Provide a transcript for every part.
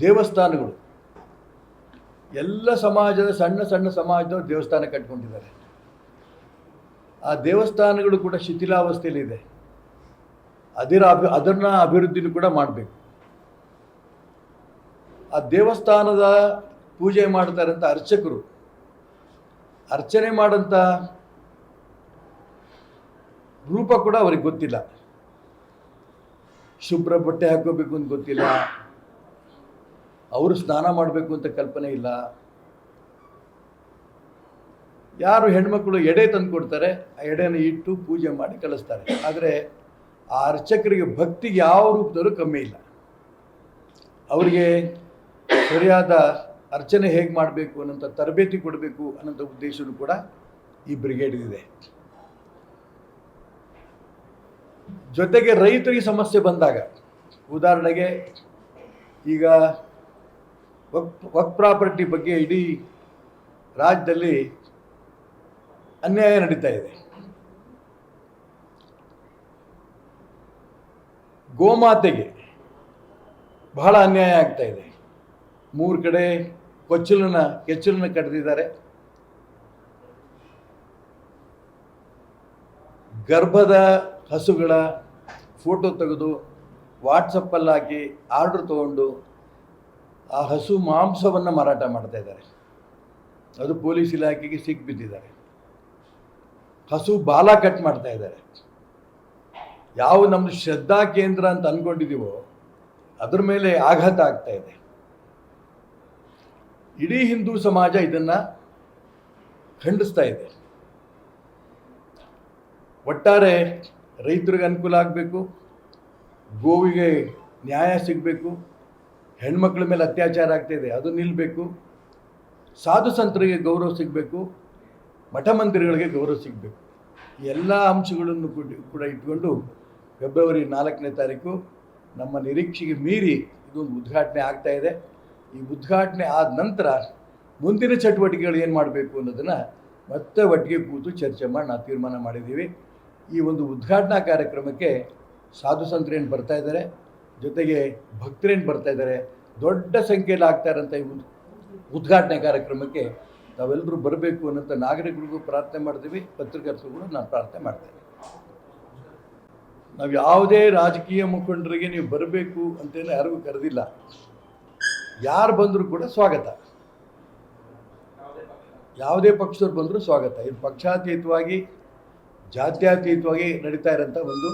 ದೇವಸ್ಥಾನಗಳು. ಎಲ್ಲ ಸಮಾಜದ ಸಣ್ಣ ಸಣ್ಣ ಸಮಾಜದವರು ದೇವಸ್ಥಾನ ಕಟ್ಕೊಂಡಿದ್ದಾರೆ. ಆ ದೇವಸ್ಥಾನಗಳು ಕೂಡ ಶಿಥಿಲಾವಸ್ಥೆಯಲ್ಲಿದೆ. ಅದರ ಅಭಿ, ಅದನ್ನು ಅಭಿವೃದ್ಧಿನೂ ಕೂಡ ಮಾಡಬೇಕು. ಆ ದೇವಸ್ಥಾನದ ಪೂಜೆ ಮಾಡ್ತಾರಂಥ ಅರ್ಚಕರು. ಅರ್ಚನೆ ಮಾಡೋಂಥ ರೂಪ ಕೂಡ ಅವ್ರಿಗೆ ಗೊತ್ತಿಲ್ಲ. ಶುಭ್ರ ಬಟ್ಟೆ ಹಾಕೋಬೇಕು ಅಂತ ಗೊತ್ತಿಲ್ಲ. ಅವರು ಸ್ನಾನ ಮಾಡಬೇಕು ಅಂತ ಕಲ್ಪನೆ ಇಲ್ಲ. ಯಾರು ಹೆಣ್ಮಕ್ಳು ಎಡೆ ತಂದು ಕೊಡ್ತಾರೆ, ಆ ಎಡೆನ ಇಟ್ಟು ಪೂಜೆ ಮಾಡಿ ಕಳಿಸ್ತಾರೆ ಆದರೆ ಆ ಅರ್ಚಕರಿಗೆ ಭಕ್ತಿಗೆ ಯಾವ ರೂಪದಲ್ಲೂ ಕಮ್ಮಿ ಇಲ್ಲ. ಅವರಿಗೆ ಸರಿಯಾದ ಅರ್ಚನೆ ಹೇಗೆ ಮಾಡಬೇಕು ಅನ್ನೋಂಥ ತರಬೇತಿ ಕೊಡಬೇಕು ಅನ್ನೋಂಥ ಉದ್ದೇಶವೂ ಕೂಡ ಈ ಬ್ರಿಗೇಡ್ಗಿದೆ. ಜೊತೆಗೆ ರೈತರಿಗೆ ಸಮಸ್ಯೆ ಬಂದಾಗ, ಉದಾಹರಣೆಗೆ ಈಗ ವಕ್ ಪ್ರಾಪರ್ಟಿ ಬಗ್ಗೆ ಇಡೀ ರಾಜ್ಯದಲ್ಲಿ ಅನ್ಯಾಯ ನಡೀತಾ ಇದೆ. ಗೋಮಾತೆಗೆ ಬಹಳ ಅನ್ಯಾಯ ಆಗ್ತಾ ಇದೆ. ಮೂರು ಕಡೆ ಕೊಚ್ಚಲನ್ನ, ಕೆಚ್ಚಲನ್ನ ಕಟ್ಟಿದ್ದಾರೆ ಗರ್ಭದ ಹಸುಗಳ ಫೋಟೋ ತೆಗೆದು ವಾಟ್ಸಪ್ಪಲ್ಲಿ ಹಾಕಿ ಆರ್ಡ್ರ್ ತೊಗೊಂಡು ಆ ಹಸು ಮಾಂಸವನ್ನು ಮಾರಾಟ ಮಾಡ್ತಾ ಇದ್ದಾರೆ. ಅದು ಪೊಲೀಸ್ ಇಲಾಖೆಗೆ ಸಿಕ್ಬಿದ್ದಿದ್ದಾರೆ ಹಸು ಬಾಲ ಕಟ್ ಮಾಡ್ತಾ ಇದ್ದಾರೆ. ಯಾವ ನಮ್ಮದು ಶ್ರದ್ಧಾ ಕೇಂದ್ರ ಅಂತ ಅಂದ್ಕೊಂಡಿದ್ದೀವೋ ಅದ್ರ ಮೇಲೆ ಆಘಾತ ಆಗ್ತಾ ಇದೆ. ಇಡೀ ಹಿಂದೂ ಸಮಾಜ ಇದನ್ನು ಖಂಡಿಸ್ತಾ ಇದೆ. ಒಟ್ಟಾರೆ ರೈತರಿಗೆ ಅನುಕೂಲ ಆಗಬೇಕು, ಗೋವಿಗೆ ನ್ಯಾಯ ಸಿಗಬೇಕು ಹೆಣ್ಮಕ್ಳ ಮೇಲೆ ಅತ್ಯಾಚಾರ ಆಗ್ತಾಯಿದೆ ಅದು ನಿಲ್ಲಬೇಕು ಸಾಧು ಸಂತರಿಗೆ ಗೌರವ ಸಿಗಬೇಕು. ಮಠ ಮಂದಿರಗಳಿಗೆ ಗೌರವ ಸಿಗಬೇಕು. ಎಲ್ಲ ಅಂಶಗಳನ್ನು ಕೂಡ- ಕೂಡ ಇಟ್ಕೊಂಡು ಫೆಬ್ರವರಿ ನಾಲ್ಕನೇ ತಾರೀಕು ನಮ್ಮ ನಿರೀಕ್ಷೆಗೆ ಮೀರಿ ಇದೊಂದು ಉದ್ಘಾಟನೆ ಆಗ್ತಾ ಇದೆ. ಈ ಉದ್ಘಾಟನೆ ಆದ ನಂತರ ಮುಂದಿನ ಚಟುವಟಿಕೆಗಳು ಏನು ಮಾಡಬೇಕು ಅನ್ನೋದನ್ನು ಮತ್ತೆ ಒಟ್ಟಿಗೆ ಕೂತು ಚರ್ಚೆ ಮಾಡಿ ನಾವು ತೀರ್ಮಾನ ಮಾಡಿದ್ದೀವಿ. ಈ ಒಂದು ಉದ್ಘಾಟನಾ ಕಾರ್ಯಕ್ರಮಕ್ಕೆ ಸಾಧು ಸಂತರೇನು ಬರ್ತಾ ಇದ್ದಾರೆ? ಜೊತೆಗೆ ಭಕ್ತರೇನು ಬರ್ತಾ ಇದ್ದಾರೆ, ದೊಡ್ಡ ಸಂಖ್ಯೆಯಲ್ಲಿ ಆಗ್ತಾ ಇರೋಂಥ ಈ ಉದ್ಘಾಟನೆ ಕಾರ್ಯಕ್ರಮಕ್ಕೆ ತಾವೆಲ್ಲರೂ ಬರಬೇಕು ಅನ್ನೋಂಥ ನಾಗರಿಕರಿಗೂ ಪ್ರಾರ್ಥನೆ ಮಾಡ್ತೀವಿ ಪತ್ರಕರ್ತರಿಗೂ ನಾನು ಪ್ರಾರ್ಥನೆ ಮಾಡ್ತೇನೆ. ನಾವು ಯಾವುದೇ ರಾಜಕೀಯ ಮುಖಂಡರಿಗೆ ನೀವು ಬರಬೇಕು ಅಂತೇಳಿ ಯಾರಿಗೂ ಕರೆದಿಲ್ಲ. ಯಾರು ಬಂದರೂ ಕೂಡ ಸ್ವಾಗತ. ಯಾವುದೇ ಪಕ್ಷದವ್ರು ಬಂದರೂ ಸ್ವಾಗತ. ಇದು ಪಕ್ಷಾತೀತವಾಗಿ, ಜಾತ್ಯತೀತವಾಗಿ ನಡೀತಾ ಇರೋಂಥ ಒಂದು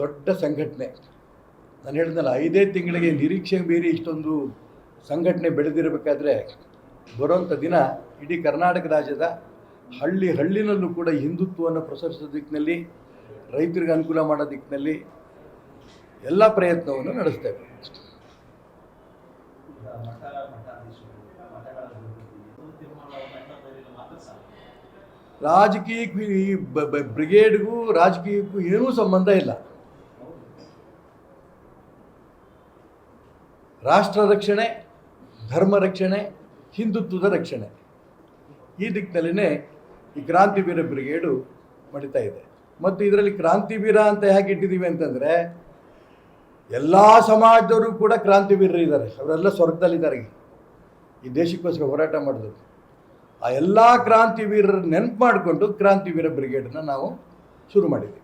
ದೊಡ್ಡ ಸಂಘಟನೆ. ನಾನು ಹೇಳಿದ್ನಲ್ಲ, ಐದೇ ತಿಂಗಳಿಗೆ ನಿರೀಕ್ಷೆ ಮೀರಿ ಇಷ್ಟೊಂದು ಸಂಘಟನೆ ಬೆಳೆದಿರಬೇಕಾದ್ರೆ ಬರುವಂಥ ದಿನ ಇಡೀ ಕರ್ನಾಟಕ ರಾಜ್ಯದ ಹಳ್ಳಿ ಹಳ್ಳಿನಲ್ಲೂ ಕೂಡ ಹಿಂದುತ್ವವನ್ನು ಪ್ರಸರಿಸೋ ದಿಕ್ಕಿನಲ್ಲಿ, ರೈತರಿಗೆ ಅನುಕೂಲ ಮಾಡೋ ದಿಕ್ಕಿನಲ್ಲಿ ಎಲ್ಲ ಪ್ರಯತ್ನವನ್ನು ನಡೆಸ್ತೇವೆ ರಾಜಕೀಯಕ್ಕೂ ಈ ಬ್ರಿಗೇಡ್ಗೂ ರಾಜಕೀಯಕ್ಕೂ ಏನೂ ಸಂಬಂಧ ಇಲ್ಲ. ರಾಷ್ಟ್ರ ರಕ್ಷಣೆ, ಧರ್ಮ ರಕ್ಷಣೆ, ಹಿಂದುತ್ವದ ರಕ್ಷಣೆ. ಈ ದಿಕ್ಕಿನಲ್ಲಿನೇ ಈ ಕ್ರಾಂತಿವೀರ ಬ್ರಿಗೇಡು ಮಡಿತಾ ಇದೆ. ಮತ್ತು ಇದರಲ್ಲಿ ಕ್ರಾಂತಿವೀರ ಅಂತ ಹೇಗೆ ಇಟ್ಟಿದ್ದೀವಿ ಅಂತಂದರೆ, ಎಲ್ಲ ಸಮಾಜದವರು ಕೂಡ ಕ್ರಾಂತಿವೀರರು ಇದ್ದಾರೆ. ಅವರೆಲ್ಲ ಸ್ವರ್ಗದಲ್ಲಿದ್ದಾರೆ. ಈ ದೇಶಕ್ಕೋಸ್ಕರ ಹೋರಾಟ ಮಾಡಿದ್ರು ಆ ಎಲ್ಲ ಕ್ರಾಂತಿವೀರರ ನೆನಪು ಮಾಡಿಕೊಂಡು ಕ್ರಾಂತಿವೀರ ಬ್ರಿಗೇಡನ್ನು ನಾವು ಶುರು ಮಾಡಿದ್ದೀವಿ